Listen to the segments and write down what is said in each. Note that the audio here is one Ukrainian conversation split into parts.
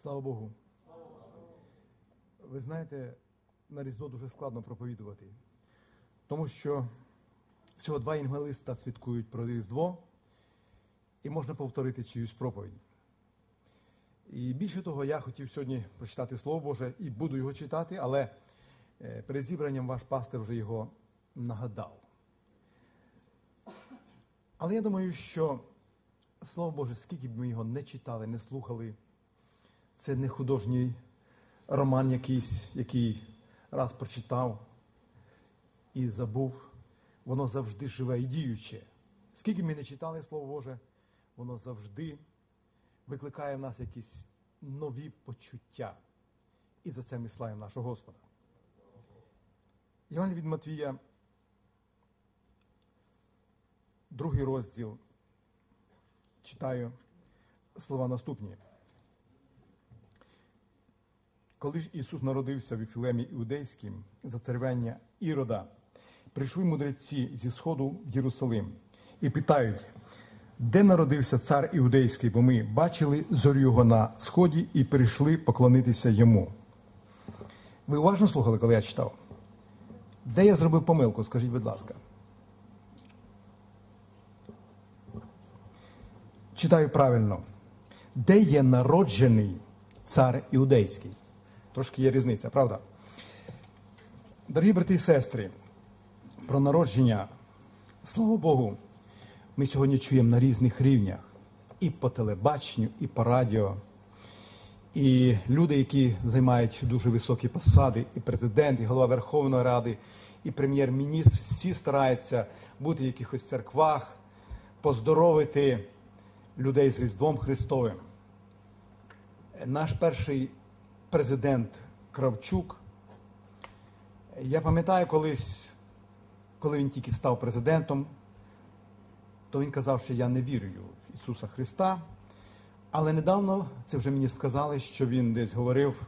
Слава Богу. Ви знаєте, на Різдво дуже складно проповідувати, тому що всього два євангелиста свідкують про Різдво, і можна повторити чиюсь проповідь. І більше того, я хотів сьогодні прочитати Слово Боже і буду його читати, але е, перед зібранням ваш пастир вже його нагадав. Але я думаю, що Слово Боже, скільки б ми його не читали, не слухали, це не художній роман якийсь, який раз прочитав і забув. Воно завжди живе і діюче. Скільки ми не читали Слово Боже, воно завжди викликає в нас якісь нові почуття. І за це ми славимо нашого Господа. Іван від Матвія, другий розділ. Читаю слова наступні. Коли ж Ісус народився в Іфілемі Іудейським за цервення Ірода, прийшли мудреці зі сходу в Єрусалим і питають, де народився цар Іудейський, бо ми бачили зорю його на сході і прийшли поклонитися йому. Ви уважно слухали, коли я читав? Де я зробив помилку, скажіть, будь ласка. Читаю правильно. Де є народжений цар Іудейський? Трошки є різниця, правда? Дорогі брати і сестри, про народження, слава Богу, ми сьогодні чуємо на різних рівнях. І по телебаченню, і по радіо. І люди, які займають дуже високі посади, і президент, і голова Верховної Ради, і прем'єр-міністр, всі стараються бути в якихось церквах, поздоровити людей з Різдвом Христовим. Наш перший президент Кравчук, я пам'ятаю колись, коли він тільки став президентом, то він казав, що я не вірю в Ісуса Христа. Але недавно це вже мені сказали, що він десь говорив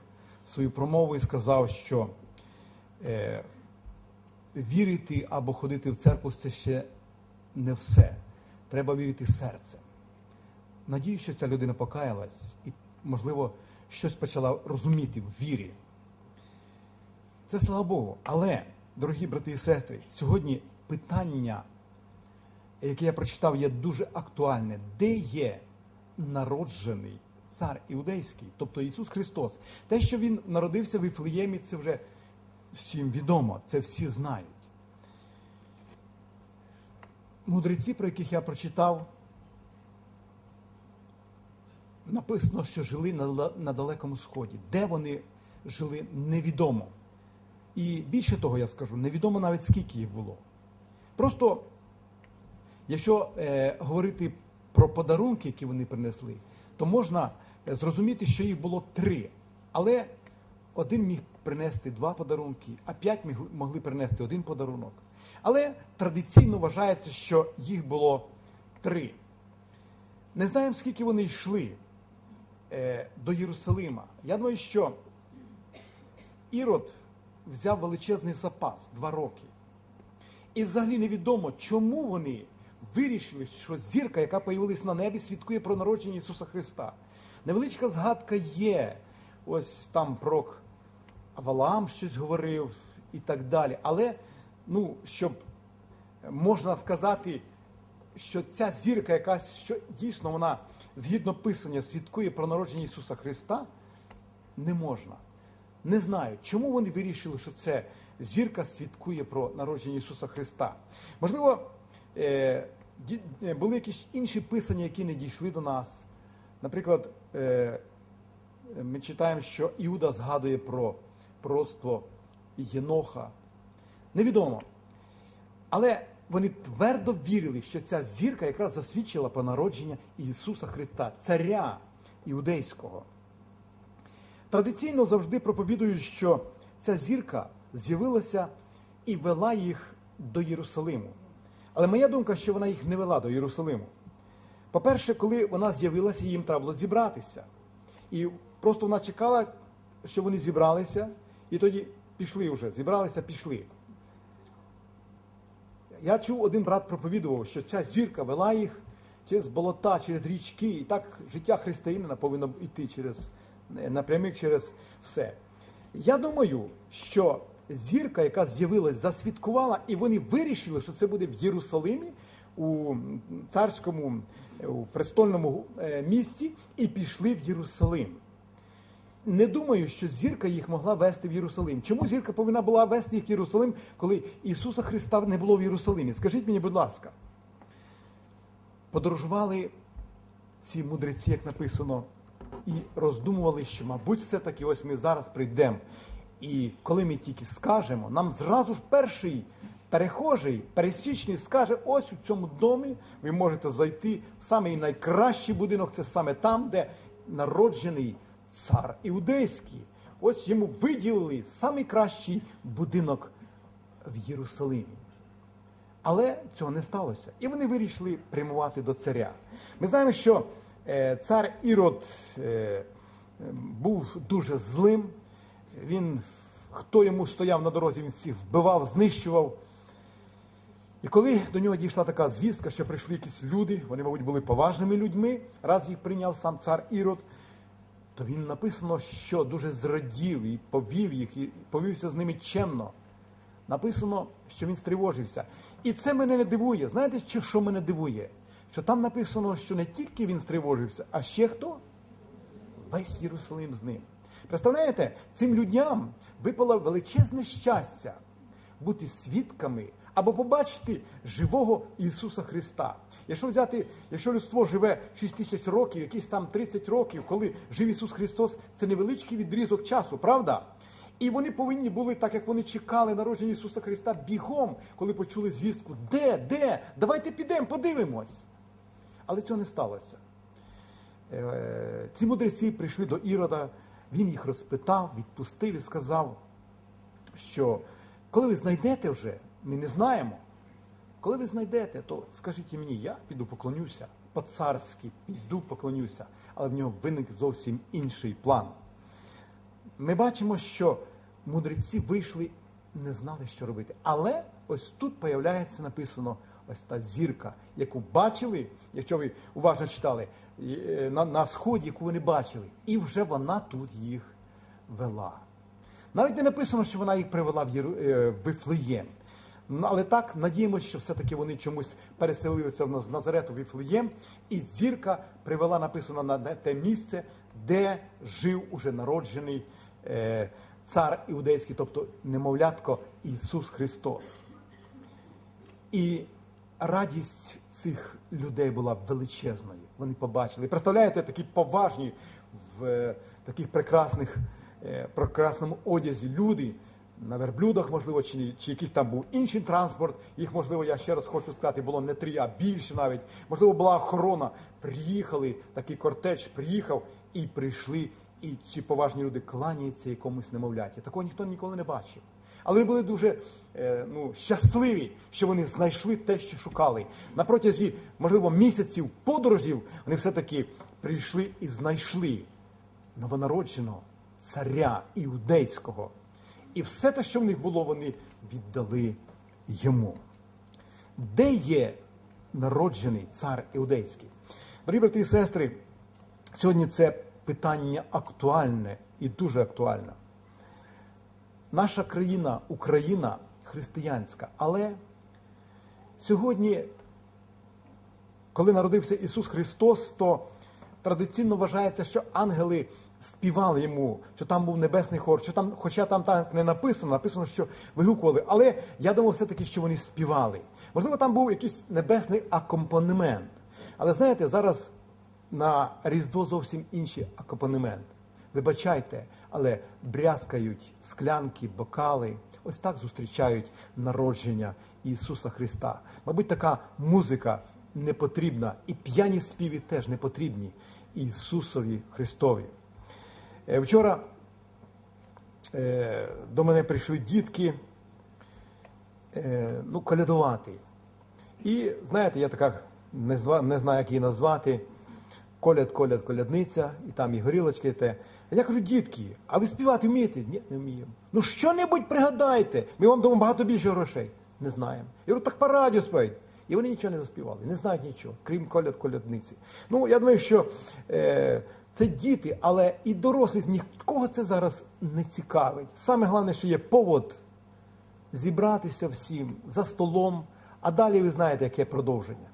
свою промову і сказав, що е, вірити або ходити в церкву це ще не все. Треба вірити серцем. Надію, що ця людина покаялась і, можливо, щось почала розуміти в вірі. Це слава Богу. Але, дорогі брати і сестри, сьогодні питання, яке я прочитав, є дуже актуальне. Де є народжений цар Іудейський, тобто Ісус Христос? Те, що Він народився в Іфлеємі, це вже всім відомо, це всі знають. Мудреці, про яких я прочитав, написано, що жили на, на Далекому Сході. Де вони жили, невідомо. І більше того, я скажу, невідомо навіть скільки їх було. Просто, якщо е, говорити про подарунки, які вони принесли, то можна зрозуміти, що їх було три. Але один міг принести два подарунки, а п'ять могли принести один подарунок. Але традиційно вважається, що їх було три. Не знаємо, скільки вони йшли е, до Єрусалима. Я думаю, що Ірод взяв величезний запас два роки. І взагалі невідомо, чому вони вирішили, що зірка, яка появилась на небі, свідкує про народження Ісуса Христа. Невеличка згадка є. Ось там про Авалам щось говорив і так далі. Але, ну, щоб можна сказати, що ця зірка, якась що дійсно вона згідно писання свідкує про народження Ісуса Христа, не можна. Не знаю, чому вони вирішили, що це зірка свідкує про народження Ісуса Христа. Можливо, е, були якісь інші писання, які не дійшли до нас. Наприклад, е, ми читаємо, що Іуда згадує про пророцтво Єноха. Невідомо. Але вони твердо вірили, що ця зірка якраз засвідчила про народження Ісуса Христа, царя іудейського. Традиційно завжди проповідують, що ця зірка з'явилася і вела їх до Єрусалиму. Але моя думка, що вона їх не вела до Єрусалиму. По-перше, коли вона з'явилася, їм треба було зібратися. І просто вона чекала, що вони зібралися, і тоді пішли вже, зібралися, пішли. Я чув, один брат проповідував, що ця зірка вела їх через болота, через річки. І так життя християнина повинно йти через напрямик через все. Я думаю, що зірка, яка з'явилась, засвідкувала, і вони вирішили, що це буде в Єрусалимі, у царському у престольному е, місті, і пішли в Єрусалим. Не думаю, що зірка їх могла вести в Єрусалим. Чому зірка повинна була вести їх в Єрусалим, коли Ісуса Христа не було в Єрусалимі? Скажіть мені, будь ласка, подорожували ці мудреці, як написано, і роздумували, що, мабуть, все-таки ось ми зараз прийдемо. І коли ми тільки скажемо, нам зразу ж перший перехожий, пересічний скаже: ось у цьому домі ви можете зайти самий найкращий будинок, це саме там, де народжений цар іудейський. Ось йому виділили самий кращий будинок в Єрусалимі. Але цього не сталося. І вони вирішили прямувати до царя. Ми знаємо, що е, цар Ірод е, був дуже злим. Він, хто йому стояв на дорозі, він всіх вбивав, знищував. І коли до нього дійшла така звістка, що прийшли якісь люди, вони, мабуть, були поважними людьми, раз їх прийняв сам цар Ірод, то він написано, що дуже зрадів і повів їх, і повівся з ними чемно. Написано, що він стривожився. І це мене не дивує. Знаєте, що мене дивує? Що там написано, що не тільки він стривожився, а ще хто? Весь Єрусалим з ним. Представляєте, цим людям випало величезне щастя бути свідками або побачити живого Ісуса Христа. Якщо взяти, якщо людство живе 6 тисяч років, якісь там 30 років, коли жив Ісус Христос, це невеличкий відрізок часу, правда? І вони повинні були, так як вони чекали народження Ісуса Христа, бігом, коли почули звістку, де, де? Давайте підемо, подивимось. Але цього не сталося. Е, ці мудреці прийшли до Ірода, він їх розпитав, відпустив і сказав, що коли ви знайдете вже, ми не знаємо. Коли ви знайдете, то скажіть мені, я піду поклонюся, по-царськи піду поклонюся, але в нього виник зовсім інший план. Ми бачимо, що мудреці вийшли, не знали, що робити. Але ось тут появляється написано ось та зірка, яку бачили, якщо ви уважно читали, е, на, на сході, яку вони бачили, і вже вона тут їх вела. Навіть не написано, що вона їх привела в е, Вифлеєм. Але так надіємося, що все-таки вони чомусь переселилися в нас з Назарету Віфлеєм, і зірка привела написано на те місце, де жив уже народжений е, цар іудейський, тобто немовлятко Ісус Христос. І радість цих людей була величезною. Вони побачили. Представляєте, такі поважні в е, таких прекрасних, е, прекрасному одязі люди на верблюдах, можливо, чи чи якийсь там був інший транспорт. Їх, можливо, я ще раз хочу сказати, було не три, а більше навіть. Можливо, була охорона. Приїхали, такий кортеж приїхав і прийшли. І ці поважні люди кланяються якомусь немовляті. Такого ніхто ніколи не бачив. Але вони були дуже е, ну, щасливі, що вони знайшли те, що шукали. На протязі, можливо, місяців подорожів вони все-таки прийшли і знайшли новонародженого царя іудейського. І все те, що в них було, вони віддали йому. Де є народжений цар іудейський? Дорогі брати і сестри, сьогодні це питання актуальне і дуже актуальне. Наша країна, Україна християнська, але сьогодні, коли народився Ісус Христос, то традиційно вважається, що ангели співали йому, що там був небесний хор, що там, хоча там так не написано, написано, що вигукували. Але я думав все-таки, що вони співали. Можливо, там був якийсь небесний акомпанемент. Але знаєте, зараз на Різдво зовсім інший акомпанемент. Вибачайте, але брязкають склянки, бокали. Ось так зустрічають народження Ісуса Христа. Мабуть, така музика не потрібна, і п'яні співи теж не потрібні Ісусові Христові. Е, вчора е, до мене прийшли дітки е, ну, колядувати. І знаєте, я така не знаю, як її назвати. Коляд, коляд, колядниця, і там і горілочки. І те. А я кажу, дітки, а ви співати вмієте? Ні, не вміємо. Ну що-небудь пригадайте, ми вам дамо багато більше грошей. Не знаємо. Я говорю, так по радіо співають. І вони нічого не заспівали, не знають нічого, крім коляд колядниці. Ну, я думаю, що е, це діти, але і дорослі, нікого це зараз не цікавить. Саме головне, що є повод зібратися всім за столом, а далі ви знаєте, яке продовження.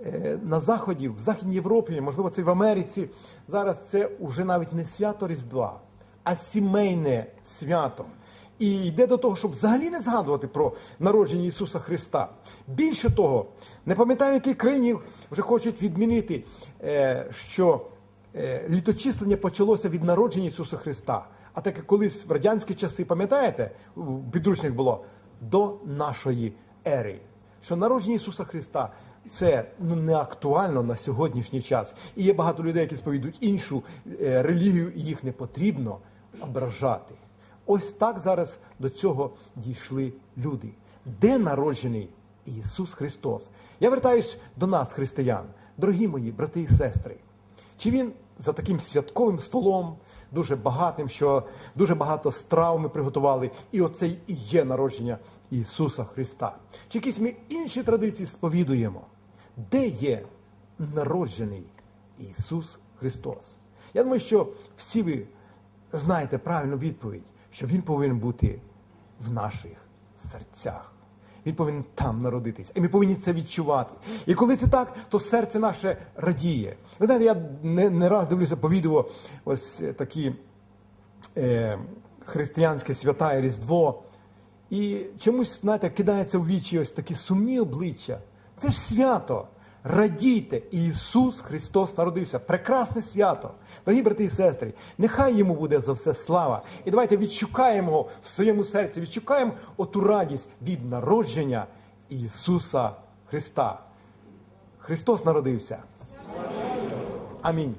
Е, На Заході, в Західній Європі, можливо, це в Америці, зараз це вже навіть не свято Різдва, а сімейне свято. І йде до того, щоб взагалі не згадувати про народження Ісуса Христа. Більше того, не пам'ятаю, в якій країні вже хочуть відмінити, е, що е, літочислення почалося від народження Ісуса Христа. А так як колись в радянські часи, пам'ятаєте, в підручних було до нашої ери. Що народження Ісуса Христа це ну, не актуально на сьогоднішній час. І є багато людей, які сповідують іншу е, релігію, і їх не потрібно ображати. Ось так зараз до цього дійшли люди. Де народжений Ісус Христос? Я вертаюсь до нас, християн, дорогі мої брати і сестри. Чи він за таким святковим столом, дуже багатим, що дуже багато страв ми приготували, і оце і є народження Ісуса Христа? Чи якісь ми інші традиції сповідуємо? Де є народжений Ісус Христос? Я думаю, що всі ви знаєте правильну відповідь, що Він повинен бути в наших серцях. Він повинен там народитися. І ми повинні це відчувати. І коли це так, то серце наше радіє. Ви знаєте, я не, не раз дивлюся по відео ось такі е, християнські свята і Різдво. І чомусь, знаєте, кидається в вічі ось такі сумні обличчя. Це ж свято. Радійте, Ісус Христос народився. Прекрасне свято. Дорогі брати і сестри, нехай йому буде за все слава. І давайте відшукаємо його в своєму серці, відшукаємо оту радість від народження Ісуса Христа. Христос народився. Амінь.